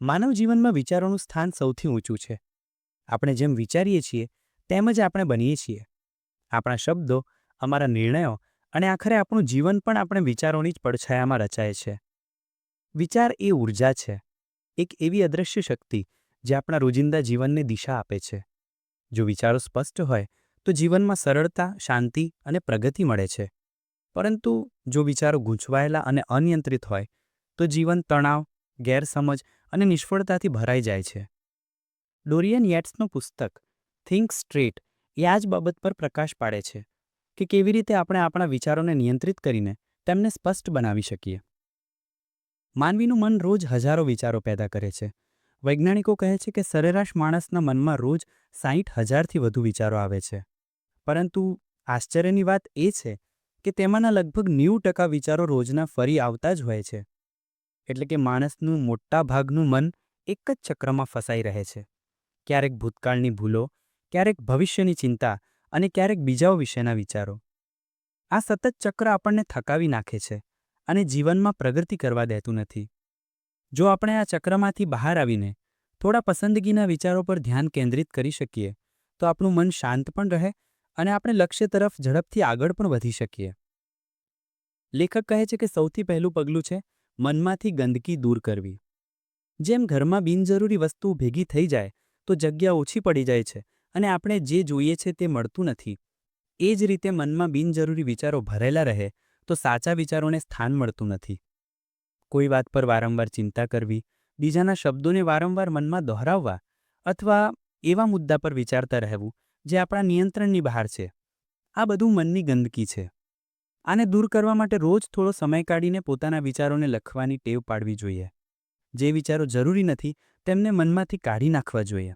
માનવ જીવનમાં વિચારોનું સ્થાન સૌથી ઊંચું છે. આપણે જેમ વિચારીએ છીએ, તેમ જ આપણે બનીએ છીએ. આપણા શબ્દો, અમારા નિર્ણયો અને આખરે આપણું જીવન પણ આપણે વિચારોની જ પડછાયામાં રચાય છે. વિચાર એ ઊર્જા છે, એક એવી અદૃશ્ય શક્તિ જે આપણા રોજિંદા જીવનને દિશા આપે છે. જો વિચારો સ્પષ્ટ હોય, તો જીવનમાં સરળતા, શાંતિ અને પ્રગતિ મળે છે. પરંતુ જો વિચારો ગૂંચવાયેલા અને અનિયંત્રિત હોય, તો જીવન તણાવ, ગેરસમજ અને નિષ્ફળતાથી ભરાઈ જાય છે. ડોરિયન યેટ્સનું પુસ્તક, થિંક સ્ટ્રેટ એ આ જ બાબત પર પ્રકાશ પાડે છે કે કેવી રીતે આપણે આપણા વિચારોને નિયંત્રિત કરીને તેમને સ્પષ્ટ બનાવી શકીએ. માનવીનું મન રોજ હજારો વિચારો પેદા કરે છે. વૈજ્ઞાનિકો કહે છે કે સરેરાશ માણસના મનમાં રોજ સાહીઠ હજારથી વધુ વિચારો આવે છે. પરંતુ આશ્ચર્યની વાત એ છે કે તેમાંના લગભગ નેવું ટકા વિચારો રોજના ફરી આવતા જ હોય છે. એટલે કે માણસનું મોટા ભાગનું મન એક જ ચક્રમાં ફસાઈ રહે છે. ક્યારેક ભૂતકાળની ભૂલો, ક્યારેક ભવિષ્યની ચિંતા અને ક્યારેક બીજાઓ વિશેના વિચારો. આ સતત ચક્ર આપણને થકાવી નાખે છે અને જીવનમાં પ્રગતિ કરવા દેતું નથી. જો આપણે આ ચક્રમાંથી બહાર આવીને થોડા પસંદગીના વિચારો પર ધ્યાન કેન્દ્રિત કરી શકીએ, તો આપણું મન શાંત પણ રહે અને આપણે લક્ષ્ય તરફ ઝડપથી આગળ પણ વધી શકીએ. લેખક કહે છે કે સૌથી પહેલું પગલું છે મનમાંથી ગંદકી દૂર કરવી. જેમ ઘરમાં બિનજરૂરી વસ્તુ ભેગી થઈ જાય, તો જગ્યા ઓછી પડી જાય છે અને આપણે જે જોઈએ છે તે મળતું નથી. એ જ રીતે મનમાં બિનજરૂરી વિચારો ભરેલા રહે, તો સાચા વિચારોને સ્થાન મળતું નથી. કોઈ વાત પર વારંવાર ચિંતા કરવી, બીજાના શબ્દોને વારંવાર મનમાં દોહરાવવા અથવા એવા મુદ્દા પર વિચારતા રહેવું, જે આપણા નિયંત્રણની બહાર છે. આ બધું મનની ગંદકી છે. આને દૂર કરવા માટે રોજ થોડો સમય કાઢીને પોતાના વિચારોને લખવાની ટેવ પાડવી જોઈએ. જે વિચારો જરૂરી નથી, તેમને મનમાંથી કાઢી નાખવા જોઈએ.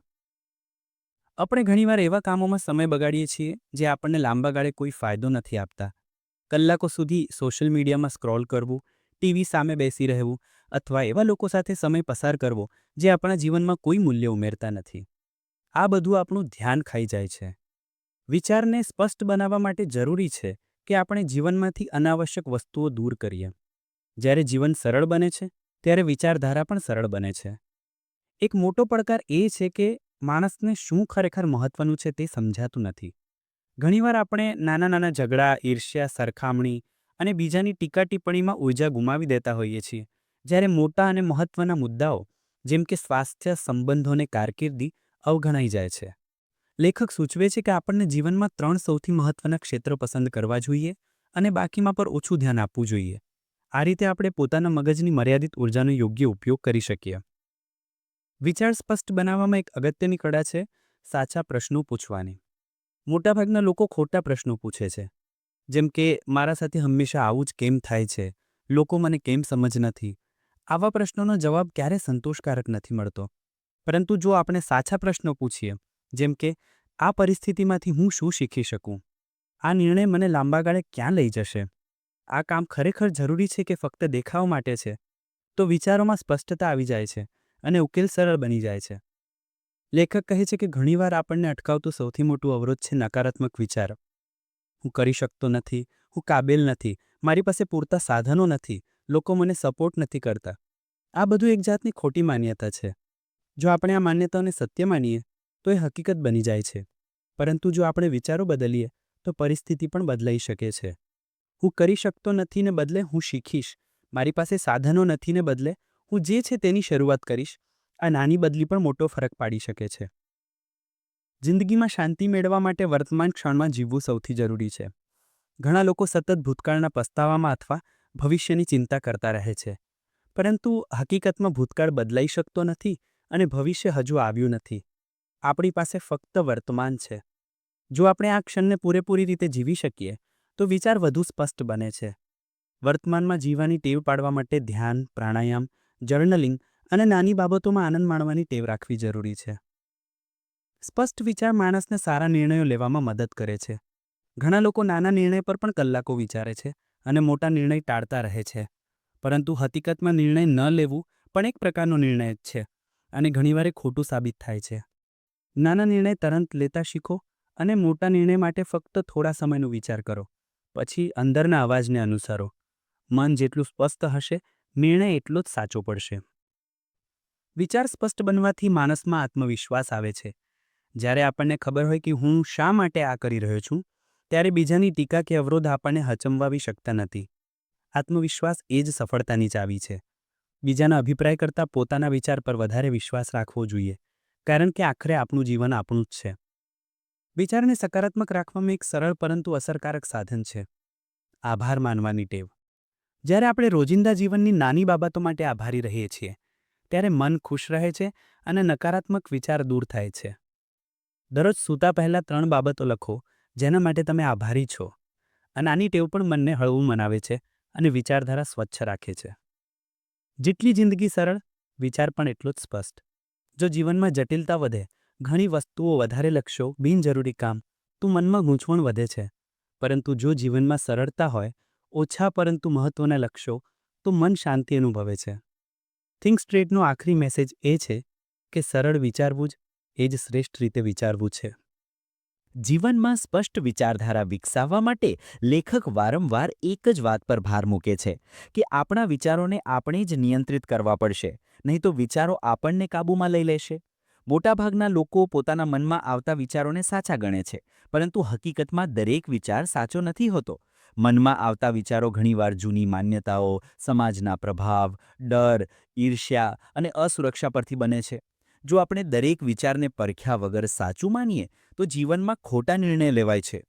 આપણે ઘણીવાર એવા કામોમાં સમય બગાડીએ છીએ, જે આપણને લાંબા ગાળે કોઈ ફાયદો નથી આપતા. કલાકો સુધી સોશિયલ મીડિયામાં સ્ક્રોલ કરવું, ટીવી સામે બેસી રહેવું, અથવા એવા લોકો સાથે સમય પસાર કરવો, જે આપણા જીવનમાં કોઈ મૂલ્ય ઉમેરતા નથી. આ બધું આપણું ધ્યાન ખાઈ જાય છે. વિચારને સ્પષ્ટ બનાવવા માટે જરૂરી છે કે આપણે જીવનમાંથી અનાવશ્યક વસ્તુઓ દૂર કરીએ. જ્યારે જીવન સરળ બને છે, ત્યારે વિચારધારા પણ સરળ બને છે. એક મોટો પડકાર એ છે કે માણસને શું ખરેખર મહત્વનું છે તે સમજાતું નથી. ઘણીવાર આપણે નાના નાના ઝઘડા, ઈર્ષ્યા, સરખામણી અને બીજાની ટીકા ટિપ્પણીમાં ઊર્જા ગુમાવી દેતા હોઈએ છીએ. જ્યારે મોટા અને મહત્વના મુદ્દાઓ, જેમ કે સ્વાસ્થ્ય સંબંધોને કારકિર્દી, અવગણાઈ જાય છે. લેખક સૂચવે છે કે આપણને જીવનમાં ત્રણ સૌથી મહત્વના ક્ષેત્રો પસંદ કરવા જોઈએ અને બાકીમાં પર ઓછું ધ્યાન આપવું જોઈએ. આ રીતે આપણે પોતાના મગજની મર્યાદિત ઉર્જાનો યોગ્ય ઉપયોગ કરી શકીએ. વિચાર સ્પષ્ટ બનાવવામાં એક અગત્યની કળા છે, સાચા પ્રશ્નો પૂછવાની. મોટાભાગના લોકો ખોટા પ્રશ્નો પૂછે છે. જેમ કે, મારા સાથે હંમેશા આવું જ કેમ થાય છે? લોકો મને કેમ સમજ નથી? આવા પ્રશ્નોનો જવાબ ક્યારે સંતોષકારક નથી મળતો. પરંતુ જો આપણે સાચા પ્રશ્નો પૂછીએ જેમ કે, આ પરિસ્થિતિમાંથી હું શું શીખી શકું? આ નિર્ણય મને લાંબા ગાળે ક્યાં લઈ જશે? આ કામ ખરેખર જરૂરી છે કે ફક્ત દેખાવ માટે છે? તો વિચારોમાં સ્પષ્ટતા આવી જાય છે અને ઉકેલ સરળ બની જાય છે. લેખક કહે છે કે ઘણીવાર આપણને અટકાવતું સૌથી મોટું અવરોધ છે નકારાત્મક વિચાર. હું કરી શકતો નથી, હું કાબેલ નથી, મારી પાસે પૂરતા સાધનો નથી, લોકો મને સપોર્ટ નથી કરતા. આ બધું એક જાતની ખોટી માન્યતા છે. જો આપણે આ માન્યતાઓને સત્ય માનીએ તો એ હકીકત બની જાય છે. પરંતુ જો આપણે વિચારો બદલીએ, તો પરિસ્થિતિ પણ બદલાઈ શકે છે. હું કરી શકતો નથી ને બદલે હું શીખીશ. મારી પાસે સાધનો નથી ને બદલે હું જે છે તેની શરૂઆત કરીશ. આ નાની બદલી પણ મોટો ફરક પાડી શકે છે. જિંદગીમાં શાંતિ મેળવવા માટે વર્તમાન ક્ષણમાં જીવવું સૌથી જરૂરી છે. ઘણા લોકો સતત ભૂતકાળના પસ્તાવામાં અથવા ભવિષ્યની ચિંતા કરતા રહે છે. પરંતુ હકીકતમાં ભૂતકાળ બદલાઈ શકતો નથી અને ભવિષ્ય હજુ આવ્યું નથી. આપણી પાસે ફક્ત વર્તમાન છે. જો આપણે આ ક્ષણને પૂરેપૂરી રીતે જીવી શકીએ, તો વિચાર વધુ સ્પષ્ટ બને છે. વર્તમાનમાં જીવવાની ટેવ પાડવા માટે ધ્યાન, પ્રાણાયામ, જર્નલિંગ અને નાની બાબતોમાં આનંદ માણવાની ટેવ રાખવી જરૂરી છે. સ્પષ્ટ વિચાર માણસને સારા નિર્ણયો લેવામાં મદદ કરે છે. ઘણા લોકો નાના નિર્ણય પર પણ કલાકો વિચારે છે અને મોટા નિર્ણય ટાળતા રહે છે. પરંતુ હકીકતમાં નિર્ણય ન લેવું પણ એક પ્રકારનો નિર્ણય જ છે અને ઘણીવાર ખોટું સાબિત થાય છે. નાના નિર્ણય તરત લેતા શીખો અને મોટા નિર્ણય માટે ફક્ત થોડા સમયનો વિચાર કરો. પછી અંદરના અવાજને અનુસરો. મન જેટલું સ્પષ્ટ હશે, નિર્ણય એટલો જ સાચો પડશે. વિચાર સ્પષ્ટ બનવાથી માણસમાં આત્મવિશ્વાસ આવે છે. જ્યારે આપણને ખબર હોય કે હું શા માટે આ કરી રહ્યો છું, ત્યારે બીજાની ટીકા કે અવરોધ આપણને હચમવાવી શકતા નથી. આત્મવિશ્વાસ એ જ સફળતાની ચાવી છે. બીજાના અભિપ્રાય કરતાં પોતાના વિચાર પર વધારે વિશ્વાસ રાખવો જોઈએ. કારણ કે આખરે આપણું જીવન આપણું જ છે. વિચારને સકારાત્મક રાખવામાં એક સરળ પરંતુ અસરકારક સાધન છે. આભાર માનવાની ટેવ. જ્યારે આપણે રોજિંદા જીવનની નાની બાબતો માટે આભારી રહીએ છીએ, ત્યારે મન ખુશ રહે છે અને નકારાત્મક વિચાર દૂર થાય છે. દરરોજ સૂતા પહેલાં ત્રણ બાબતો લખો, જેના માટે તમે આભારી છો. અને આની ટેવ પણ મનને હળવું મનાવે છે અને વિચારધારા સ્વચ્છ રાખે છે. જેટલી જિંદગી સરળ, વિચાર પણ એટલો જ સ્પષ્ટ. જો જીવનમાં જટિલતા વધે, ઘણી વસ્તુઓ વધારે લખશો, બિનજરૂરી કામ, તો મનમાં ગૂંચવણ વધે છે. પરંતુ જો જીવનમાં સરળતા હોય, ઓછા પરંતુ મહત્વના લક્ષ્યો, તો મન શાંતિ અનુભવે છે. થિંક સ્ટ્રેટનો આખરી મેસેજ એ છે કે સરળ વિચારવું જ, એ જ શ્રેષ્ઠ રીતે વિચારવું છે. જીવનમાં સ્પષ્ટ વિચારધારા વિકસાવવા માટે લેખક વારંવાર એક જ વાત પર ભાર મૂકે છે કે આપણા વિચારોને આપણે જ નિયંત્રિત કરવા પડશે, નહીં તો વિચારો આપણને કાબૂમાં લઈ લેશે. મોટાભાગના લોકો પોતાના મનમાં આવતા વિચારોને સાચા ગણે છે, પરંતુ હકીકતમાં દરેક વિચાર સાચો નથી હોતો. મનમાં આવતા વિચારો ઘણીવાર જૂની માન્યતાઓ, સમાજના પ્રભાવ, ડર, ઈર્ષ્યા અને અસુરક્ષા પરથી બને છે. જો આપણે દરેક વિચારને પરખ્યા વગર સાચું માનીએ, તો જીવનમાં ખોટા નિર્ણય લેવાય છે.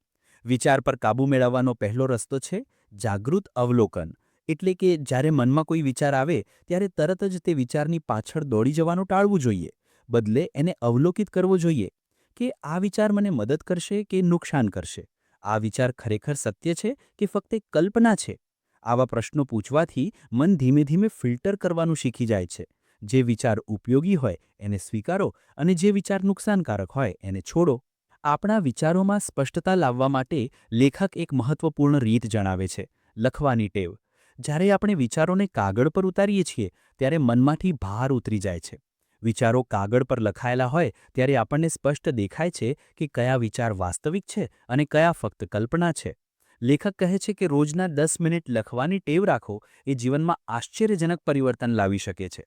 વિચાર પર કાબૂ મેળવવાનો પહેલો રસ્તો છે જાગૃત અવલોકન. એટલે કે જ્યારે મનમાં કોઈ વિચાર આવે, ત્યારે તરત જ તે વિચારની પાછળ દોડી જવાનું ટાળવું જોઈએ. બદલે એને અવલોકિત કરવો જોઈએ કે આ વિચાર મને મદદ કરશે કે નુકસાન કરશે. આ વિચાર ખરેખર સત્ય છે કે ફક્ત એક કલ્પના છે? આવા પ્રશ્નો પૂછવાથી મન ધીમે ધીમે ફિલ્ટર કરવાનું શીખી જાય છે. જે વિચાર ઉપયોગી હોય એને સ્વીકારો અને જે વિચાર નુકસાનકારક હોય એને છોડો. આપણા વિચારોમાં સ્પષ્ટતા લાવવા માટે લેખક એક મહત્વપૂર્ણ રીત જણાવે છે, લખવાની ટેવ. જ્યારે આપણે વિચારોને કાગળ પર ઉતારીએ છીએ, ત્યારે મનમાંથી ભાર ઉતરી જાય છે. વિચારો કાગળ પર લખાયેલા હોય, ત્યારે આપણને સ્પષ્ટ દેખાય છે કે કયા વિચાર વાસ્તવિક છે અને કયા ફક્ત કલ્પના છે. લેખક કહે છે કે રોજના દસ મિનિટ લખવાની ટેવ રાખો એ જીવનમાં આશ્ચર્યજનક પરિવર્તન લાવી શકે છે.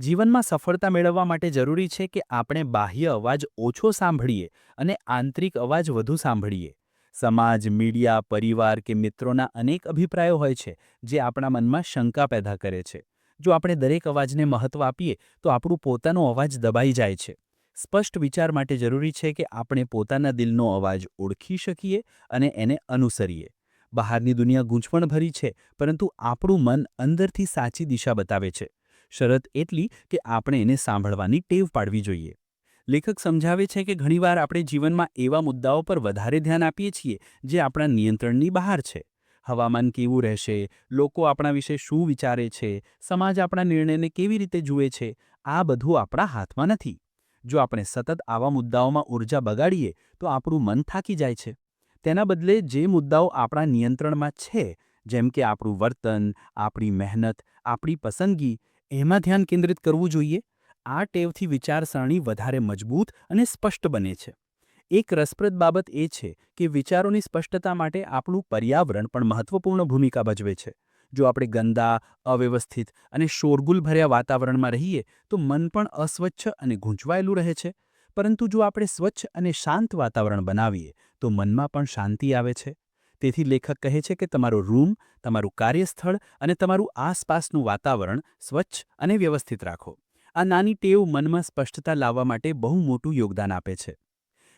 જીવનમાં સફળતા મેળવવા માટે જરૂરી છે કે આપણે બાહ્ય અવાજ ઓછો સાંભળીએ અને આંતરિક અવાજ વધુ સાંભળીએ. સમાજ, મીડિયા, પરિવાર કે મિત્રોના અનેક અભિપ્રાયો હોય છે, જે આપણા મનમાં શંકા પેદા કરે છે. જો આપણે દરેક અવાજને મહત્વ આપીએ, તો આપણું પોતાનો અવાજ દબાઈ જાય છે. સ્પષ્ટ વિચાર માટે જરૂરી છે કે આપણે પોતાના દિલનો અવાજ ઓળખી શકીએ અને એને અનુસરીએ. બહારની દુનિયા ગૂંચવણભરી છે, પરંતુ આપણું મન અંદરથી સાચી દિશા બતાવે છે. શરત એટલી કે આપણે એને સાંભળવાની ટેવ પાડવી જોઈએ. લેખક સમજાવે છે કે ઘણીવાર આપણે જીવનમાં એવા મુદ્દાઓ પર વધારે ધ્યાન આપીએ છીએ જે આપણા નિયંત્રણની બહાર છે. હવામાન કેવું રહેશે? લોકો આપણા વિશે શું વિચારે છે? સમાજ આપણા નિર્ણયને કેવી રીતે જુએ છે? આ બધું આપણા હાથમાં નથી. જો આપણે સતત આવા મુદ્દાઓમાં ઊર્જા બગાડીએ, તો આપણું મન થાકી જાય છે. તેના બદલે જે મુદ્દાઓ આપણા નિયંત્રણમાં છે, જેમ કે આપણું વર્તન, આપણી મહેનત, આપણી પસંદગી એમાં ધ્યાન કેન્દ્રિત કરવું જોઈએ. આ ટેવથી વિચારસરણી વધારે મજબૂત અને સ્પષ્ટ બને છે. એક રસપ્રદ બાબત એ છે કે વિચારોની સ્પષ્ટતા માટે આપણું પર્યાવરણ પણ મહત્વપૂર્ણ ભૂમિકા ભજવે છે. જો આપણે ગંદા, અવ્યવસ્થિત અને શોરગુલભર્યા વાતાવરણમાં રહીએ, તો મન પણ અસ્વચ્છ અને ગૂંચવાયેલું રહે છે. પરંતુ જો આપણે સ્વચ્છ અને શાંત વાતાવરણ બનાવીએ, તો મનમાં પણ શાંતિ આવે છે. તેથી લેખક કહે છે કે તમારો રૂમ, તમારું કાર્યસ્થળ અને તમારું આસપાસનું વાતાવરણ સ્વચ્છ અને વ્યવસ્થિત રાખો. આ નાની ટેવ મનમાં સ્પષ્ટતા લાવવા માટે બહુ મોટું યોગદાન આપે છે.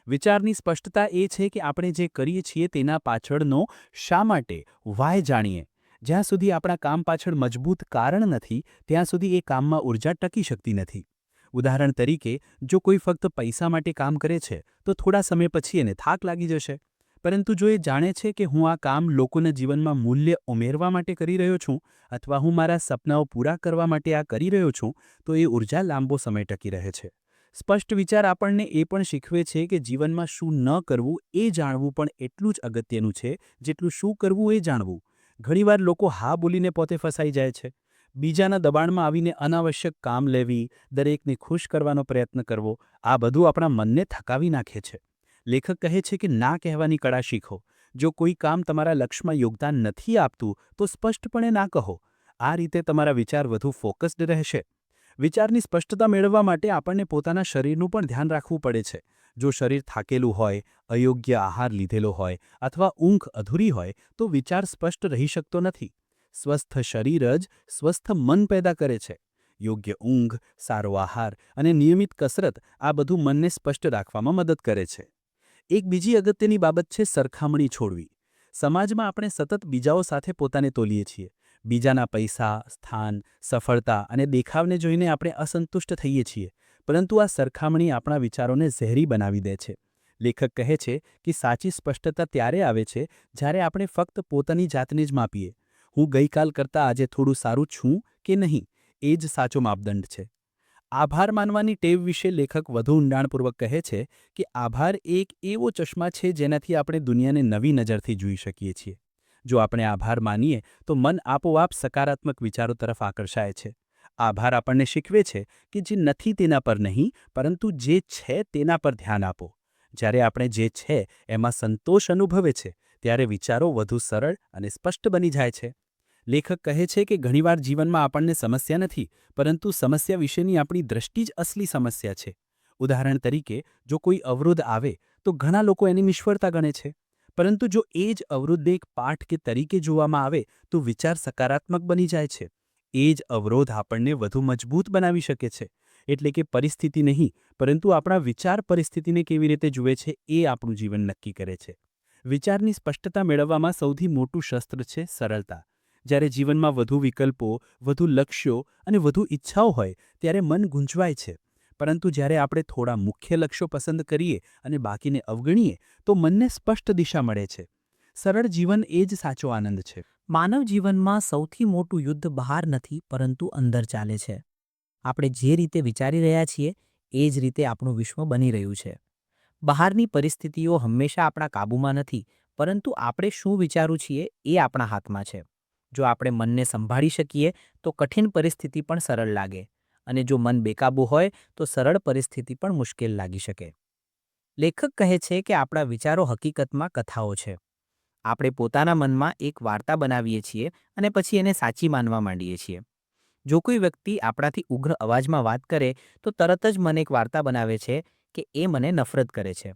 વિચારની સ્પષ્ટતા એ છે કે આપણે જે કરીએ છીએ તેના પાછળનો શા માટે વાય જાણીએ. જ્યાં સુધી આપણા કામ પાછળ મજબૂત કારણ નથી, ત્યાં સુધી એ કામમાં ઊર્જા ટકી શકતી નથી. ઉદાહરણ તરીકે, જો કોઈ ફક્ત પૈસા માટે કામ કરે છે, તો થોડા સમય પછી એને થાક લાગી જશે. પરંતુ જો એ જાણે છે કે હું આ કામ લોકોના જીવનમાં મૂલ્ય ઉમેરવા માટે કરી રહ્યો છું અથવા હું મારા સપનાઓ પૂરા કરવા માટે આ કરી રહ્યો છું, તો એ ઊર્જા લાંબો સમય ટકી રહે છે. સ્પષ્ટ વિચાર આપણને એ પણ શીખવે છે કે જીવનમાં શું ન કરવું એ જાણવું પણ એટલું જ અગત્યનું છે જેટલું શું કરવું એ જાણવું. ઘણીવાર લોકો હા બોલીને પોતે ફસાઈ જાય છે. બીજાના દબાણમાં આવીને અનાવશ્યક કામ લેવી, દરેકને ખુશ કરવાનો પ્રયત્ન કરવો, આ બધું આપણા મનને થકાવી નાખે છે. લેખક કહે છે કે, ના કહેવાની કળા શીખો. જો કોઈ કામ તમારા લક્ષ્યમાં યોગદાન નથી આપતું, તો સ્પષ્ટપણે ના કહો. આ રીતે તમારા વિચાર વધુ ફોકસ્ડ રહેશે. વિચારની સ્પષ્ટતા મેળવવા માટે આપણને પોતાના શરીરનું પણ ધ્યાન રાખવું પડે છે. જો શરીર થાકેલું હોય, અયોગ્ય આહાર લીધેલો હોય, અથવા ઊંઘ અધૂરી હોય, તો વિચાર સ્પષ્ટ રહી શકતો નથી. સ્વસ્થ શરીર જ સ્વસ્થ મન પેદા કરે છે. યોગ્ય ઊંઘ, સારો આહાર અને નિયમિત કસરત આ બધું મનને સ્પષ્ટ રાખવામાં મદદ કરે છે. એક બીજી અગત્યની બાબત છે સરખામણી છોડવી. સમાજમાં આપણે સતત બીજાઓ સાથે પોતાને તોલીએ છીએ. બીજાના પૈસા, સ્થાન, સફળતા અને દેખાવને જોઈને આપણે અસંતુષ્ટ થઈએ છીએ. પરંતુ આ સરખામણી આપણા વિચારોને ઝેરી બનાવી દે છે. લેખક કહે છે કે સાચી સ્પષ્ટતા ત્યારે આવે છે જ્યારે આપણે ફક્ત પોતાની જાતને જ માપીએ. હું ગઈકાલ કરતાં આજે થોડું સારું છું કે નહીં? એ જ સાચો માપદંડ છે. આભાર માનવાની ટેવ વિશે લેખક વધુ ઊંડાણપૂર્વક કહે છે કે આભાર એક એવો ચશ્મા છે જેનાથી આપણે દુનિયાને નવી નજરથી જોઈ શકીએ છીએ. જો આપણે આભાર માનીએ, તો મન આપોઆપ સકારાત્મક વિચારો તરફ આકર્ષાય છે. આભાર આપણને શીખવે છે કે જે નથી તેના પર નહીં, પરંતુ જે છે તેના પર ધ્યાન આપો. જ્યારે આપણે જે છે એમાં સંતોષ અનુભવે છે, ત્યારે વિચારો વધુ સરળ અને સ્પષ્ટ બની જાય છે. લેખક કહે છે કે ઘણીવાર જીવનમાં આપણને સમસ્યા નથી, પરંતુ સમસ્યા વિશેની આપણી દ્રષ્ટિ જ અસલી સમસ્યા છે. ઉદાહરણ તરીકે, જો કોઈ અવરોધ આવે, તો ઘણા લોકો એની નિષ્ફળતા ગણે છે. પરંતુ જો એ જ અવરોધને એક પાઠ કે તરીકે જોવામાં આવે, તો વિચાર સકારાત્મક બની જાય છે. એ જ અવરોધ આપણને વધુ મજબૂત બનાવી શકે છે. એટલે કે પરિસ્થિતિ નહીં, પરંતુ આપણા વિચાર પરિસ્થિતિને કેવી રીતે જુએ છે એ આપણું જીવન નક્કી કરે છે. વિચારની સ્પષ્ટતા મેળવવામાં સૌથી મોટું શસ્ત્ર છે સરળતા. જ્યારે જીવનમાં વધુ વિકલ્પો, વધુ લક્ષ્યો અને વધુ ઈચ્છાઓ હોય, ત્યારે મન ગુંચવાય છે. પરંતુ જ્યારે આપણે થોડા મુખ્ય લક્ષ્યો પસંદ કરીએ અને બાકીને અવગણીએ, તો મનને સ્પષ્ટ દિશા મળે છે. સરળ જીવન એ જ સાચો આનંદ છે. માનવ જીવનમાં સૌથી મોટું યુદ્ધ બહાર નથી, પરંતુ અંદર ચાલે છે. આપણે જે રીતે વિચારી રહ્યા છીએ, એ જ રીતે આપણું વિશ્વ બની રહ્યું છે. બહારની પરિસ્થિતિઓ હંમેશા આપણા કાબૂમાં નથી, પરંતુ આપણે શું વિચારું છીએ એ આપણા હાથમાં છે. જો આપણે મનને સંભાળી શકીએ, તો કઠિન પરિસ્થિતિ પણ સરળ લાગે. અને જો મન બેકાબુ હોય, તો સરળ પરિસ્થિતિ પણ મુશ્કેલ લાગી શકે. લેખક કહે છે કે આપણા વિચારો હકીકતમાં કથાઓ છે. આપણે પોતાના મનમાં એક વાર્તા બનાવીએ છીએ અને પછી એને સાચી માનવા માંડીએ છીએ. જો કોઈ વ્યક્તિ આપણાથી ઉગ્ર અવાજમાં વાત કરે, તો તરત જ મન એક વાર્તા બનાવે છે કે એ મને નફરત કરે છે.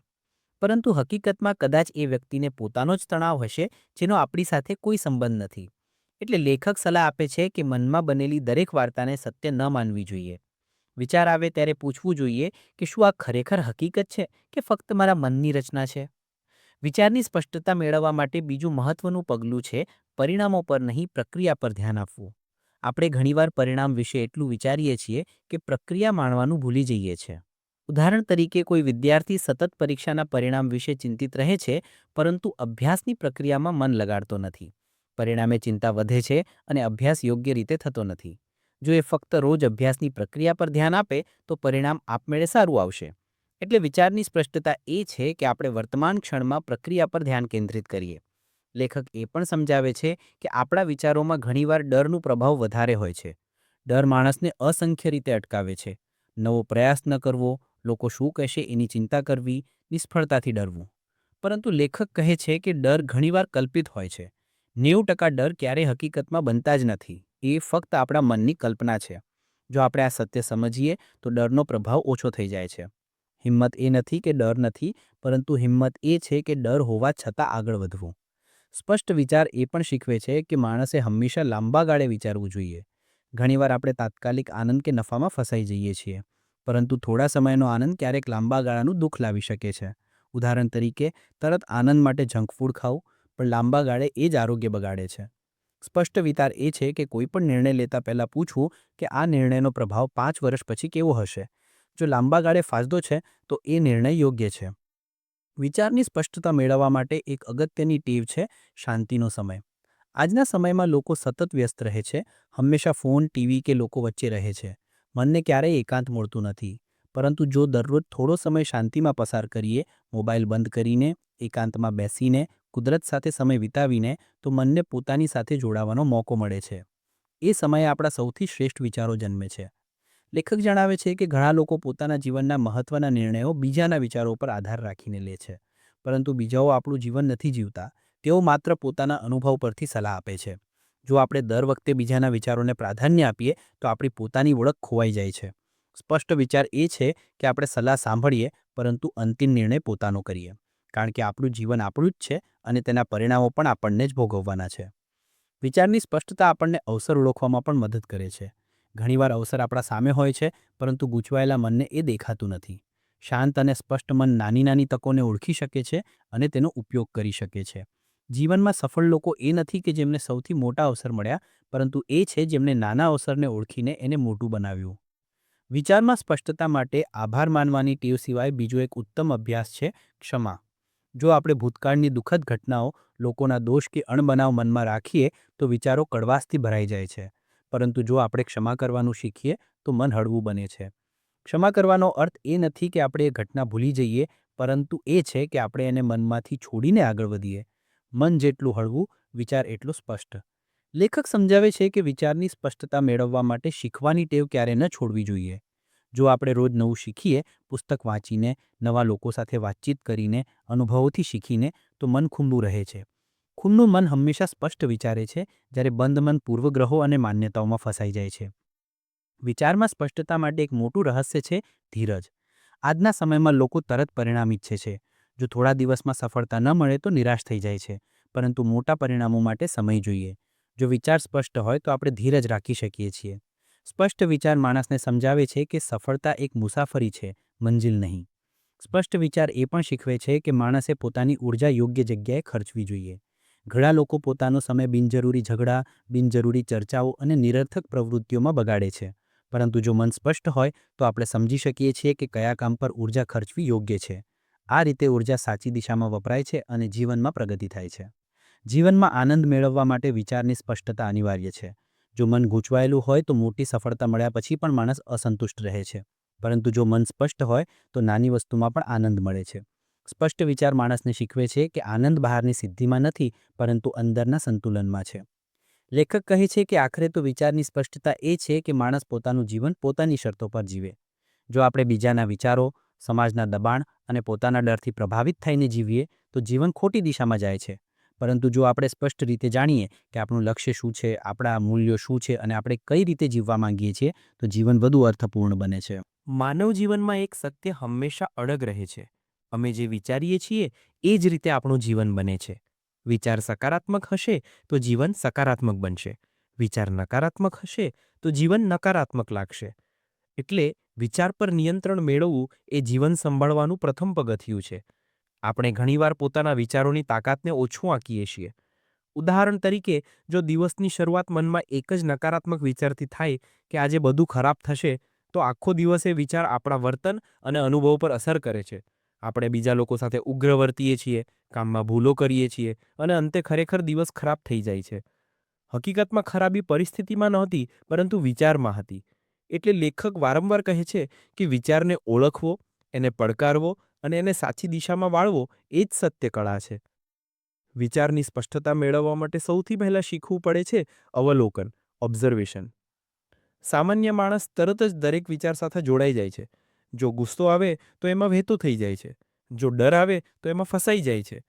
પરંતુ હકીકતમાં કદાચ એ વ્યક્તિને પોતાનો જ તણાવ હશે, જેનો આપણી સાથે કોઈ સંબંધ નથી. એટલે લેખક સલાહ આપે છે કે મનમાં બનેલી દરેક વાર્તાને સત્ય ન માનવી જોઈએ. વિચાર આવે ત્યારે પૂછવું જોઈએ કે શું આ ખરેખર હકીકત છે કે ફક્ત મારા મનની રચના છે? વિચારની સ્પષ્ટતા મેળવવા માટે બીજું મહત્વનું પગલું છે પરિણામો પર નહીં, પ્રક્રિયા પર ધ્યાન આપવું. આપણે ઘણીવાર પરિણામ વિશે એટલું વિચારીએ છીએ કે પ્રક્રિયા માણવાનું ભૂલી જઈએ છીએ ઉદાહરણ તરીકે, કોઈ વિદ્યાર્થી સતત પરીક્ષાના પરિણામ વિશે ચિંતિત રહે છે, પરંતુ અભ્યાસની પ્રક્રિયામાં મન લગાડતો નથી. પરિણામે ચિંતા વધે છે અને અભ્યાસ યોગ્ય રીતે થતો નથી. જો એ ફક્ત રોજ અભ્યાસની પ્રક્રિયા પર ધ્યાન આપે, તો પરિણામ આપમેળે સારું આવશે. એટલે વિચારની સ્પષ્ટતા એ છે કે આપણે વર્તમાન ક્ષણમાં પ્રક્રિયા પર ધ્યાન કેન્દ્રિત કરીએ. લેખક એ પણ સમજાવે છે કે આપણા વિચારોમાં ઘણીવાર ડરનું પ્રભાવ વધારે હોય છે. ડર માણસને અસંખ્ય રીતે અટકાવે છે. નવો પ્રયાસ ન કરવો, લોકો શું કહેશે એની ચિંતા કરવી, નિષ્ફળતાથી ડરવું. પરંતુ લેખક કહે છે કે ડર ઘણીવાર કલ્પિત હોય છે. નેવું ટકા ડર ક્યારેય હકીકતમાં બનતા જ નથી. એ ફક્ત આપણા મનની કલ્પના છે. જો આપણે આ સત્ય સમજીએ, તો ડરનો પ્રભાવ ઓછો થઈ જાય છે. હિંમત એ નથી કે ડર નથી, પરંતુ હિંમત એ છે કે ડર હોવા છતાં આગળ વધવું. સ્પષ્ટ વિચાર એ પણ શીખવે છે કે માણસે હંમેશા લાંબા ગાળે વિચારવું જોઈએ. ઘણીવાર આપણે તાત્કાલિક આનંદ કે નફામાં ફસાઈ જઈએ છીએ, પરંતુ થોડા સમયનો આનંદ ક્યારેક લાંબા ગાળાનું દુઃખ લાવી શકે છે. ઉદાહરણ તરીકે, તરત આનંદ માટે જંક ફૂડ ખાવું પણ લાંબા ગાળે એ જ આરોગ્ય બગાડે છે. સ્પષ્ટ વિચાર એ છે કે કોઈ પણ નિર્ણય લેતા પહેલાં પૂછવું કે આ નિર્ણયનો પ્રભાવ પાંચ વર્ષ પછી કેવો હશે. જો લાંબા ગાળે ફાયદો છે, તો એ નિર્ણય યોગ્ય છે. વિચારની સ્પષ્ટતા મેળવવા માટે એક અગત્યની ટેવ છે શાંતિનો સમય. આજના સમયમાં લોકો સતત વ્યસ્ત રહે છે, હંમેશા ફોન, ટીવી કે લોકો વચ્ચે રહે છે. મનને ક્યારેય એકાંત મળતું નથી. પરંતુ જો દરરોજ થોડો સમય શાંતિમાં પસાર કરીએ, મોબાઈલ બંધ કરીને, એકાંતમાં બેસીને, કુદરત સાથે સમય વિતાવીને, તો મનને પોતાની સાથે જોડાવાનો મોકો મળે છે. એ સમયે આપણા સૌથી શ્રેષ્ઠ વિચારો જન્મે છે. લેખક જણાવે છે કે ઘણા લોકો પોતાના જીવનના મહત્વના નિર્ણયો બીજાના વિચારો પર આધાર રાખીને લે છે, પરંતુ બીજાઓ આપણું જીવન નથી જીવતા. તેઓ માત્ર પોતાના અનુભવ પરથી સલાહ આપે છે. જો આપણે દર વખતે બીજાના વિચારોને પ્રાધાન્ય આપીએ, તો આપણી પોતાની ઓળખ ખોવાઈ જાય છે. સ્પષ્ટ વિચાર એ છે કે આપણે સલાહ સાંભળીએ, પરંતુ અંતિમ નિર્ણય પોતાનો કરીએ. કારણ કે આપણું જીવન આપણું જ છે અને તેના પરિણામો પણ આપણને જ ભોગવવાના છે. વિચારની સ્પષ્ટતા આપણને અવસર ઓળખવામાં પણ મદદ કરે છે. ઘણીવાર અવસર આપણા સામે હોય છે, પરંતુ ગૂંચવાયેલા મનને એ દેખાતું નથી. શાંત અને સ્પષ્ટ મન નાની નાની તકોને ઓળખી શકે છે અને તેનો ઉપયોગ કરી શકે છે. જીવનમાં સફળ લોકો એ નથી કે જેમને સૌથી મોટા અવસર મળ્યા, પરંતુ એ છે જેમણે નાના અવસરને ઓળખીને એને મોટું બનાવ્યું. વિચારમાં સ્પષ્ટતા માટે આભાર માનવાની ટેવ સિવાય બીજો એક ઉત્તમ અભ્યાસ છે ક્ષમા. જો આપણે ભૂતકાળની દુઃખદ ઘટનાઓ, લોકોના દોષ કે અણબનાવ મનમાં રાખીએ, તો વિચારો કડવાશથી ભરાઈ જાય છે. પરંતુ જો આપણે ક્ષમા કરવાનું શીખીએ, તો મન હળવું બને છે. ક્ષમા કરવાનો અર્થ એ નથી કે આપણે એ ઘટના ભૂલી જઈએ, પરંતુ એ છે કે આપણે એને મનમાંથી છોડીને આગળ વધીએ. મન જેટલું હળવું, વિચાર એટલો સ્પષ્ટ. લેખક સમજાવે છે કે વિચારની સ્પષ્ટતા મેળવવા માટે શીખવાની ટેવ ક્યારે ન છોડવી જોઈએ. જો આપણે રોજ નવું શીખીએ, પુસ્તક વાંચીને, નવા લોકો સાથે વાતચીત કરીને, અનુભવોથી શીખીને, તો મન ખુલ્લું રહે છે. ખુલ્લું મન હંમેશા સ્પષ્ટ વિચારે છે, જ્યારે બંધ મન પૂર્વગ્રહો અને માન્યતાઓમાં ફસાઈ જાય છે. વિચારમાં સ્પષ્ટતા માટે એક મોટું રહસ્ય છે ધીરજ. આજના સમયમાં લોકો તરત પરિણામ ઈચ્છે છે. જો થોડા દિવસમાં સફળતા ન મળે તો નિરાશ થઈ જાય છે, પરંતુ મોટા પરિણામો માટે સમય જોઈએ. જો વિચાર સ્પષ્ટ હોય તો આપણે ધીરજ રાખી શકીએ છીએ. સ્પષ્ટ વિચાર માણસને સમજાવે છે કે સફળતા એક મુસાફરી છે, મંજિલ નહીં. સ્પષ્ટ વિચાર એ પણ શીખવે છે કે માણસે પોતાની ઊર્જા યોગ્ય જગ્યાએ ખર્ચવી જોઈએ. ઘણા લોકો પોતાનો સમય બિનજરૂરી ઝઘડા, બિનજરૂરી ચર્ચાઓ અને નિરર્થક પ્રવૃત્તિઓમાં બગાડે છે. પરંતુ જો મન સ્પષ્ટ હોય, તો આપણે સમજી શકીએ છીએ કે કયા કામ પર ઊર્જા ખર્ચવી યોગ્ય છે. આ રીતે ઊર્જા સાચી દિશામાં વપરાય છે અને જીવનમાં પ્રગતિ થાય છે. જીવનમાં આનંદ મેળવવા માટે વિચારની સ્પષ્ટતા અનિવાર્ય છે. જો મન ગૂંચવાયેલું હોય તો મોટી સફળતા મળ્યા પછી પણ માણસ અસંતુષ્ટ રહે છે. પરંતુ જો મન સ્પષ્ટ હોય તો નાની વસ્તુમાં પણ આનંદ મળે છે. સ્પષ્ટ વિચાર માણસને શીખવે છે કે આનંદ બહારની સિદ્ધિમાં નથી, પરંતુ અંદરના સંતુલનમાં છે. લેખક કહે છે કે આખરે તો વિચારની સ્પષ્ટતા એ છે કે માણસ પોતાનું જીવન પોતાની શરતો પર જીવે. જો આપણે બીજાના વિચારો, સમાજના દબાણ અને પોતાના ડરથી પ્રભાવિત થઈને જીવીએ, તો જીવન ખોટી દિશામાં જાય છે. પરંતુ જો આપણે સ્પષ્ટ રીતે જાણીએ કે આપણું લક્ષ્ય શું છે, આપણા મૂલ્યો શું છે અને આપણે કઈ રીતે જીવવા માંગીએ છીએ, તો જીવન વધુ અર્થપૂર્ણ બને છે. માનવ જીવનમાં એક સત્ય હંમેશા અડગ રહે છે. અમે જે વિચારીએ છીએ, એ જ રીતે આપણું જીવન બને છે. વિચાર સકારાત્મક હશે, તો જીવન સકારાત્મક બનશે. વિચાર નકારાત્મક હશે, તો જીવન નકારાત્મક લાગશે. એટલે વિચાર પર નિયંત્રણ મેળવવું એ જીવન સંભાળવાનું પ્રથમ પગથિયું છે. આપણે ઘણીવાર પોતાના વિચારોની તાકાતને ઓછું આંકીએ છીએ. ઉદાહરણ તરીકે, જો દિવસની શરૂઆત મનમાં એક જ નકારાત્મક વિચારથી થાય કે આજે બધું ખરાબ થશે, તો આખો દિવસ એ વિચાર આપણા વર્તન અને અનુભવ પર અસર કરે છે. આપણે બીજા લોકો સાથે ઉગ્ર વર્તીએ છીએ, કામમાં ભૂલો કરીએ છીએ અને અંતે ખરેખર દિવસ ખરાબ થઈ જાય છે. હકીકતમાં ખરાબી પરિસ્થિતિમાં નહોતી, પરંતુ વિચારમાં હતી. એટલે લેખક વારંવાર કહે છે કે વિચારને ઓળખવો, એને પડકારવો અને એને સાચી દિશામાં વાળવો એ જ સત્ય કળા છે. વિચારની સ્પષ્ટતા મેળવવા માટે સૌથી પહેલાં શીખવું પડે છે અવલોકન ઓબ્ઝર્વેશન સામાન્ય માણસ તરત જ દરેક વિચાર સાથે જોડાઈ જાય છે. જો ગુસ્સો આવે તો એમાં વહેતો થઈ જાય છે. જો ડર આવે તો એમાં ફસાઈ જાય છે.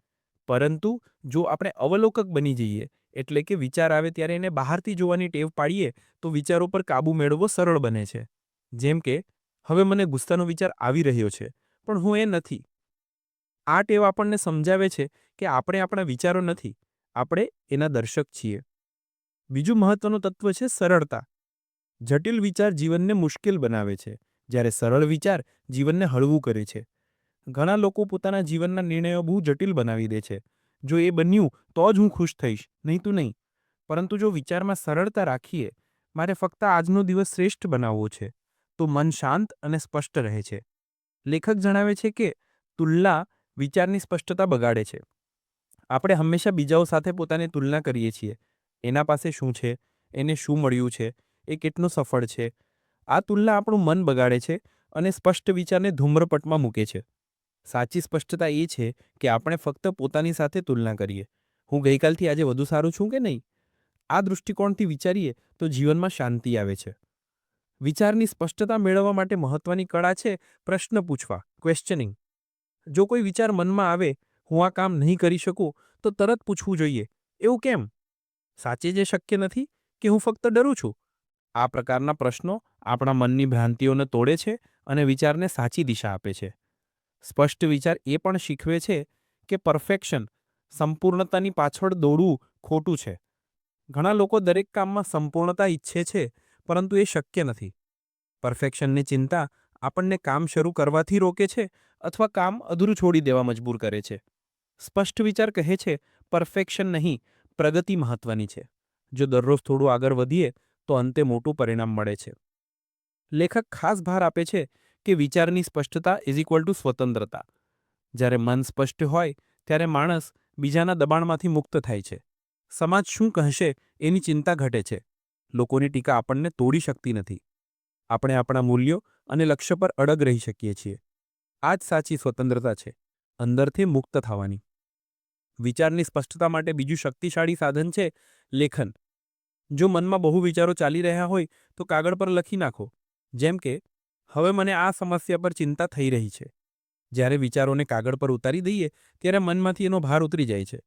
પરંતુ જો આપણે અવલોકક બની જઈએ, એટલે કે વિચાર આવે ત્યારે એને બહારથી જોવાની ટેવ પાડીએ, તો વિચારો પર કાબૂ મેળવવો સરળ બને છે. જેમ કે, હવે મને ગુસ્સાનો વિચાર આવી રહ્યો છે. પણ હું એ નથી. આ ટેવ આપણને સમજાવે છે કે આપણે આપણા વિચારો નથી, આપણે એના દર્શક છીએ. બીજું મહત્વનું તત્વ છે સરળતા. જટિલ વિચાર જીવનને મુશ્કેલ બનાવે છે, જ્યારે સરળ વિચાર જીવનને હળવું કરે છે. ઘણા લોકો પોતાના જીવનના નિર્ણયો બહુ જટિલ બનાવી દે છે. જો એ બન્યું તો જ હું ખુશ થઈશ, નહીં તો નહીં. પરંતુ જો વિચારમાં સરળતા રાખીએ, મારે ફક્ત આજનો દિવસ શ્રેષ્ઠ બનાવવો છે, તો મન શાંત અને સ્પષ્ટ રહે છે. લેખક જણાવે છે કે, તુલના વિચારની સ્પષ્ટતા બગાડે છે. આપણે હંમેશા બીજાઓ સાથે પોતાની તુલના કરીએ છીએ. એના પાસે શું છે? એને શું મળ્યું છે? એ કેટલું સફળ છે? આ તુલના આપણું મન બગાડે છે અને સ્પષ્ટ વિચારને ધૂમ્રપટમાં મૂકે છે. સાચી સ્પષ્ટતા એ છે કે આપણે ફક્ત પોતાની સાથે તુલના કરીએ. હું ગઈકાલથી આજે વધુ સારું છું કે નહીં? આ દૃષ્ટિકોણથી વિચારીએ તો જીવનમાં શાંતિ આવે છે. વિચારની સ્પષ્ટતા મેળવવા માટે મહત્વની કળા છે પ્રશ્ન પૂછવા ક્વેશ્ચનિંગ જો કોઈ વિચાર મનમાં આવે, હું આ કામ નહીં કરી શકું, તો તરત પૂછવું જોઈએ, એવું કેમ? સાચે જે શક્ય નથી કે હું ફક્ત ડરું છું? આ પ્રકારના પ્રશ્નો આપણા મનની ભ્રાંતિઓને તોડે છે અને વિચારને સાચી દિશા આપે છે. સ્પષ્ટ વિચાર એ પણ શીખવે છે કે પરફેક્શન સંપૂર્ણતાની પાછળ દોડવું ખોટું છે. ઘણા લોકો દરેક કામમાં સંપૂર્ણતા ઈચ્છે છે પરંતુ એ શક્ય નથી. પરફેક્શનની ચિંતા આપણને કામ શરૂ કરવાથી રોકે છે અથવા કામ અધૂરું છોડી દેવા મજબૂર કરે છે. સ્પષ્ટ વિચાર કહે છે, પરફેક્શન નહીં, પ્રગતિ મહત્વની છે. જો દરરોજ થોડું આગળ વધીએ, તો અંતે મોટું પરિણામ મળે છે. લેખક ખાસ ભાર આપે છે કે વિચારની સ્પષ્ટતા ઇઝ ઇક્વલ ટુ સ્વતંત્રતા. જ્યારે મન સ્પષ્ટ હોય, ત્યારે માણસ બીજાના દબાણમાંથી મુક્ત થાય છે. સમાજ શું કહેશે, એની ચિંતા ઘટે છે. લોકોની ટીકા આપણને તોડી શકતી નથી. આપણે આપણા મૂલ્યો અને લક્ષ્ય પર અડગ રહી શકીએ છીએ. આ જ સાચી સ્વતંત્રતા છે. અંદરથી મુક્ત થવાની. વિચારની સ્પષ્ટતા માટે બીજું શક્તિશાળી સાધન છે લેખન. જો મનમાં બહુ વિચારો ચાલી રહ્યા હોય, તો કાગળ પર લખી નાખો. જેમ કે, હવે મને આ સમસ્યા પર ચિંતા થઈ રહી છે. જ્યારે વિચારોને કાગળ પર ઉતારી દઈએ, ત્યારે મનમાંથી એનો ભાર ઉતરી જાય છે.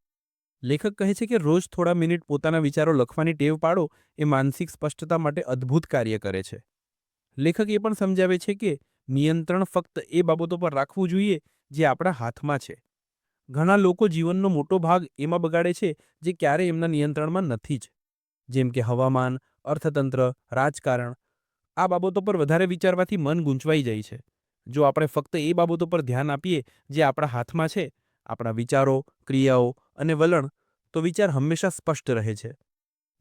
લેખક કહે છે કે રોજ થોડા મિનિટ પોતાના વિચારો લખવાની ટેવ પાડો એ માનસિક સ્પષ્ટતા માટે અદ્ભુત કાર્ય કરે છે. લેખક એ પણ સમજાવે છે કે નિયંત્રણ ફક્ત એ બાબતો પર રાખવું જોઈએ જે આપણા હાથમાં છે. ઘણા લોકો જીવનનો મોટો ભાગ એમાં બગાડે છે જે ક્યારે એમના નિયંત્રણમાં નથી જ. જેમ કે હવામાન, અર્થતંત્ર, રાજકારણ. આ બાબતો પર વધારે વિચારવાથી મન ગૂંચવાઈ જાય છે. જો આપણે ફક્ત એ બાબતો પર ધ્યાન આપીએ જે આપણા હાથમાં છે, આપણા વિચારો, ક્રિયાઓ અને વલણ, તો વિચાર હંમેશા સ્પષ્ટ રહે છે.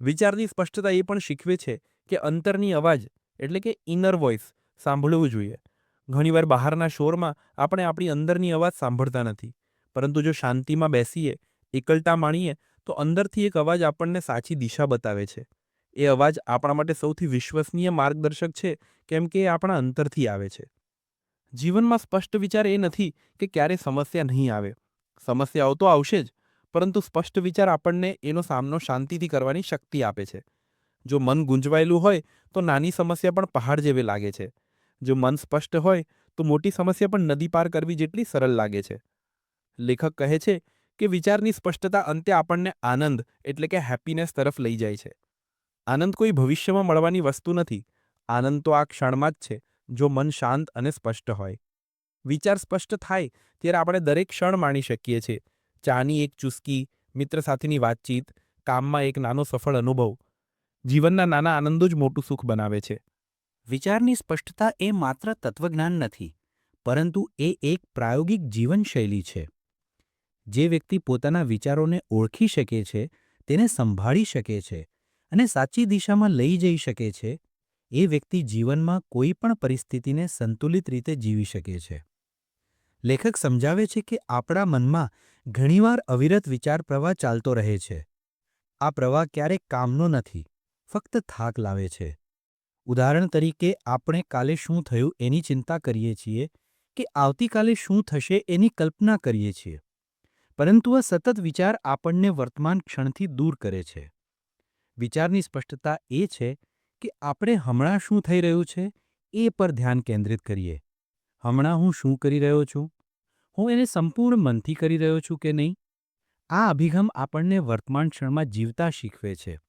વિચારની સ્પષ્ટતા એ પણ શીખવે છે કે અંતરની અવાજ, એટલે કે ઇનર વોઇસ સાંભળવું જોઈએ. ઘણીવાર બહારના શોરમાં આપણે આપણી અંદરની અવાજ સાંભળતા નથી, પરંતુ જો શાંતિમાં બેસીએ, એકલતા માણીએ, તો અંદરથી એક અવાજ આપણને સાચી દિશા બતાવે છે. એ અવાજ આપણા માટે સૌથી વિશ્વસનીય માર્ગદર્શક છે, કેમ કે એ આપણા અંતરથી આવે છે. જીવનમાં સ્પષ્ટ વિચાર એ નથી કે ક્યારે સમસ્યા નહીં આવે. સમસ્યાઓ તો આવશે જ પરંતુ સ્પષ્ટ વિચાર આપણને એનો સામનો શાંતિથી કરવાની શક્તિ આપે છે. જો મન ગુંજવાયેલું હોય, તો નાની સમસ્યા પણ પહાડ જેવી લાગે છે. જો મન સ્પષ્ટ હોય, તો મોટી સમસ્યા પણ નદી પાર કરવી જેટલી સરળ લાગે છે. લેખક કહે છે કે વિચારની સ્પષ્ટતા અંતે આપણને આનંદ એટલે કે હેપીનેસ તરફ લઈ જાય છે. આનંદ કોઈ ભવિષ્યમાં મળવાની વસ્તુ નથી. આનંદ તો આ ક્ષણમાં જ છે, જો મન શાંત અને સ્પષ્ટ હોય. વિચાર સ્પષ્ટ થાય, ત્યારે આપણે દરેક ક્ષણ માણી શકીએ છીએ. ચાની એક ચુસ્કી, મિત્ર સાથેની વાતચીત, કામમાં એક નાનો સફળ અનુભવ. જીવનના નાના આનંદો જ મોટું સુખ બનાવે છે. વિચારની સ્પષ્ટતા એ માત્ર તત્વજ્ઞાન નથી, પરંતુ એ એક પ્રાયોગિક જીવનશૈલી છે. જે વ્યક્તિ પોતાના વિચારોને ઓળખી શકે છે, તેને સંભાળી શકે છે અને સાચી દિશામાં લઈ જઈ શકે છે, એ વ્યક્તિ જીવનમાં કોઈ પણ પરિસ્થિતિને સંતુલિત રીતે જીવી શકે છે. લેખક સમજાવે છે કે આપણા મનમાં ઘણીવાર અવિરત વિચાર પ્રવાહ ચાલતો રહે છે. આ પ્રવાહ ક્યારેક કામનો નથી, ફક્ત થાક લાવે છે. ઉદાહરણ તરીકે, આપણે કાલે શું થયું એની ચિંતા કરીએ છીએ કે આવતીકાલે શું થશે એની કલ્પના કરીએ છીએ. પરંતુ આ સતત વિચાર આપણને વર્તમાન ક્ષણથી દૂર કરે છે. વિચારની સ્પષ્ટતા એ છે કે આપણે હમણાં શું થઈ રહ્યું છે એ પર ધ્યાન કેન્દ્રિત કરીએ. હમણાં હું શું કરી રહ્યો છું? હું એને સંપૂર્ણ મનથી કરી રહ્યો છું કે નહીં? આ અભિગમ આપણને વર્તમાન ક્ષણમાં જીવતા શીખવે છે.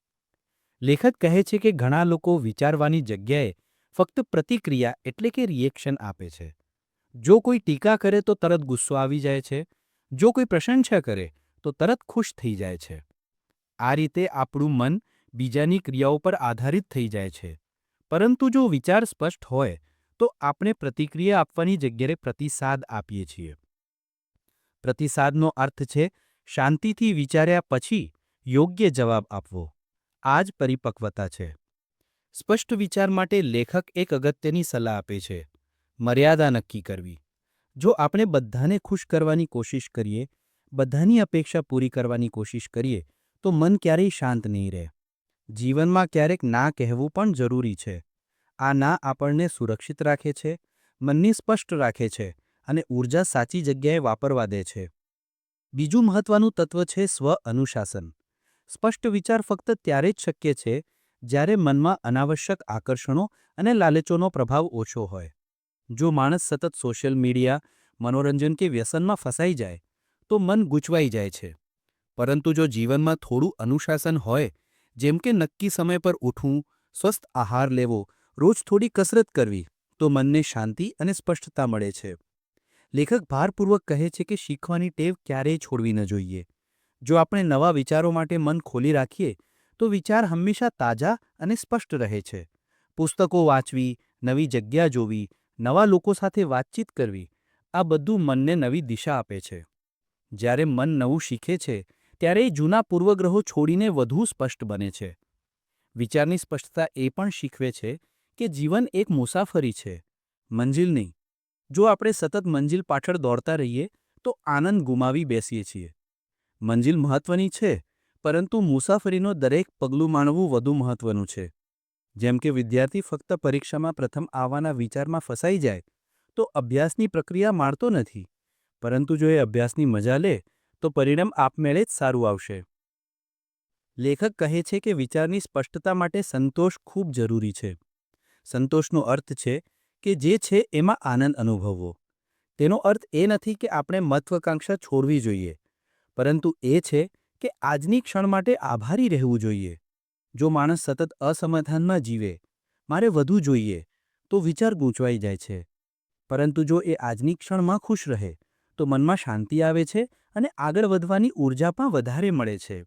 લેખક કહે છે કે ઘણા લોકો વિચારવાની જગ્યાએ ફક્ત પ્રતિક્રિયા એટલે કે રિએક્શન આપે છે. જો કોઈ ટીકા કરે તો તરત ગુસ્સો આવી જાય છે. જો કોઈ પ્રશંસા કરે તો તરત ખુશ થઈ જાય છે. આ રીતે આપણું મન બીજાની ક્રિયાઓ પર આધારિત થઈ જાય છે. પરંતુ જો વિચાર સ્પષ્ટ હોય તો આપણે પ્રતિક્રિયા આપવાની જગ્યાએ પ્રતિસાદ આપીએ છીએ. પ્રતિસાદનો અર્થ છે, શાંતિથી વિચાર્યા પછી યોગ્ય જવાબ આપવો. આ જ પરિપક્વતા છે. સ્પષ્ટ વિચાર માટે લેખક એક અગત્યની સલાહ આપે છે, મર્યાદા નક્કી કરવી. જો આપણે બધાને ખુશ કરવાની કોશિશ કરીએ, બધાની અપેક્ષા પૂરી કરવાની કોશિશ કરીએ, તો મન ક્યારેય શાંત નહીં રહે. જીવનમાં ક્યારેક ના કહેવું પણ જરૂરી છે. આ ના આપણને સુરક્ષિત રાખે છે, મનને સ્પષ્ટ રાખે છે અને ઊર્જા સાચી જગ્યાએ વાપરવા દે છે. બીજું મહત્વનું તત્વ છે સ્વ અનુશાસન. સ્પષ્ટ વિચાર ફક્ત ત્યારે જ શક્ય છે, જ્યારે મનમાં અનાવશ્યક આકર્ષણો અને લાલચોનો પ્રભાવ ઓછો હોય. જો માણસ સતત સોશિયલ મીડિયા, મનોરંજન કે વ્યસનમાં ફસાઈ જાય, તો મન ગૂંચવાઈ જાય છે. પરંતુ જો જીવનમાં થોડું અનુશાસન હોય, જેમ કે નક્કી સમય પર ઉઠવું, સ્વસ્થ આહાર લેવો રોજ થોડી કસરત કરવી તો મનને શાંતિ અને સ્પષ્ટતા મળે છે. લેખક ભારપૂર્વક કહે છે કે શીખવાની ટેવ ક્યારેય છોડવી ન જોઈએ. જો આપણે નવા વિચારો માટે મન ખોલી રાખીએ, તો વિચાર હંમેશા તાજા અને સ્પષ્ટ રહે છે. પુસ્તકો વાંચવી, નવી જગ્યા જોવી, નવા લોકો સાથે વાતચીત કરવી, આ બધું મનને નવી દિશા આપે છે. જ્યારે મન નવું શીખે છે ત્યારે એ જૂના પૂર્વગ્રહો છોડીને વધુ સ્પષ્ટ બને છે. વિચારની સ્પષ્ટતા એ પણ શીખવે છે કે જીવન એક મુસાફરી છે, મંજિલ નહીં. જો આપણે સતત મંજિલ પાછળ દોડતા રહીએ, તો આનંદ ગુમાવી બેસીએ છીએ. મંજિલ મહત્વની છે, પરંતુ મુસાફરીનો દરેક પગલું માણવું વધુ મહત્વનું છે. જેમ કે વિદ્યાર્થી ફક્ત પરીક્ષામાં પ્રથમ આવવાના વિચારમાં ફસાઈ જાય, તો અભ્યાસની પ્રક્રિયા માણતો નથી. પરંતુ જો એ અભ્યાસની મજા લે, તો પરિણામ આપમેળે જ સારું આવશે. લેખક કહે છે કે વિચારની સ્પષ્ટતા માટે સંતોષ ખૂબ જરૂરી છે. સંતોષનો અર્થ છે કે જે છે એમાં આનંદ અનુભવવો. તેનો અર્થ એ નથી કે આપણે મહત્વાકાંક્ષા છોડવી જોઈએ, પરંતુ એ છે કે આજની ક્ષણ માટે આભારી રહેવું જોઈએ. જો માણસ સતત અસમાધાનમાં જીવે, મારે વધુ જોઈએ, તો વિચાર ગૂંચવાઈ જાય છે. પરંતુ જો એ આજની ક્ષણમાં ખુશ રહે, તો મનમાં શાંતિ આવે છે અને આગળ વધવાની ઊર્જા પણ વધારે મળે છે.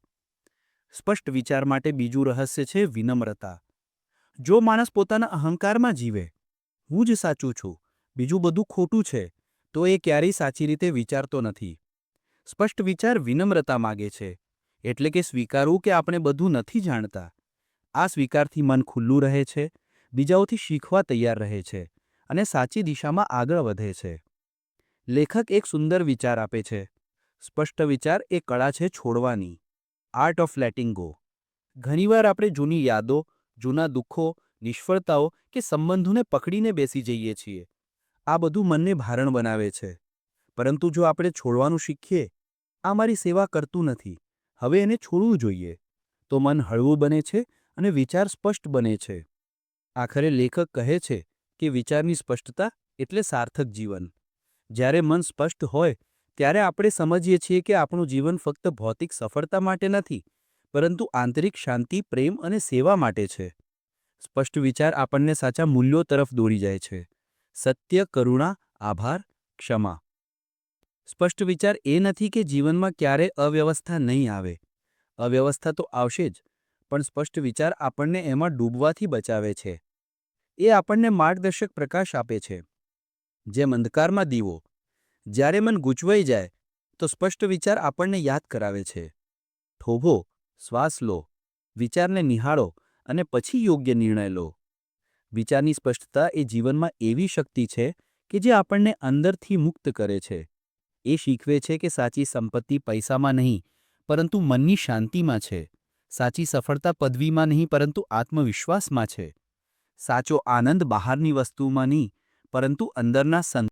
સ્પષ્ટ વિચાર માટે બીજું રહસ્ય છે વિનમ્રતા. જો માણસ પોતાના અહંકારમાં જીવે, હું જ સાચું છું, બીજું બધું ખોટું છે, તો એ ક્યારેય સાચી રીતે વિચારતો નથી. સ્પષ્ટ વિચાર વિનમ્રતા માગે છે, એટલે કે સ્વીકારવું કે આપણે બધું નથી જાણતા. આ સ્વીકારથી મન ખુલ્લું રહે છે, બીજાઓથી શીખવા તૈયાર રહે છે, અને સાચી દિશામાં આગળ વધે છે. લેખક એક સુંદર વિચાર આપે છે, સ્પષ્ટ વિચાર એ કળા છે છોડવાની. આર્ટ ઓફ લેટિંગ ગો ઘણીવાર આપણે જૂની યાદો જૂના દુઃખો, નિષ્ફળતાઓ કે સંબંધોને પકડીને બેસી જઈએ છીએ. આ બધું મનને ભારણ બનાવે છે. પરંતુ જો આપણે છોડવાનું શીખીએ, આ મારી સેવા કરતું નથી. હવે એને છોડવું જોઈએ. તો મન હળવું બને છે અને વિચાર સ્પષ્ટ બને છે. આખરે લેખક કહે છે કે વિચારની સ્પષ્ટતા એટલે સાર્થક જીવન. જ્યારે મન સ્પષ્ટ હોય, ત્યારે આપણે સમજીએ છીએ કે આપણું જીવન ફક્ત ભૌતિક સફળતા માટે નથી પરંતુ આંતરિક શાંતિ, પ્રેમ અને સેવા માટે છે. સ્પષ્ટ વિચાર આપણને સાચા મૂલ્યો તરફ દોરી જાય છે. સત્ય, કરુણા, આભાર, ક્ષમા. સ્પષ્ટ વિચાર એ નથી કે જીવનમાં ક્યારે અવ્યવસ્થા નહીં આવે. અવ્યવસ્થા તો આવશે જ, પણ સ્પષ્ટ વિચાર આપણને એમાં ડૂબવાથી બચાવે છે. એ આપણને માર્ગદર્શક પ્રકાશ આપે છે. જેમ અંધકારમાં દીવો. જ્યારે મન ગૂંચવાઈ જાય, તો સ્પષ્ટ વિચાર આપણને યાદ કરાવે છે. થોભો શ્વાસ લો, વિચારને નિહાળો અને પછી યોગ્ય નિર્ણય લો. વિચારની સ્પષ્ટતા એ જીવનમાં એવી શક્તિ છે કે જે આપણને અંદરથી મુક્ત કરે છે. એ શીખવે છે કે સાચી સંપત્તિ પૈસામાં નહીં, પરંતુ મનની શાંતિમાં છે. સાચી સફળતા પદવીમાં નહીં, પરંતુ આત્મવિશ્વાસમાં છે. સાચો આનંદ બહારની વસ્તુમાં નહીં, પરંતુ અંદરના સંત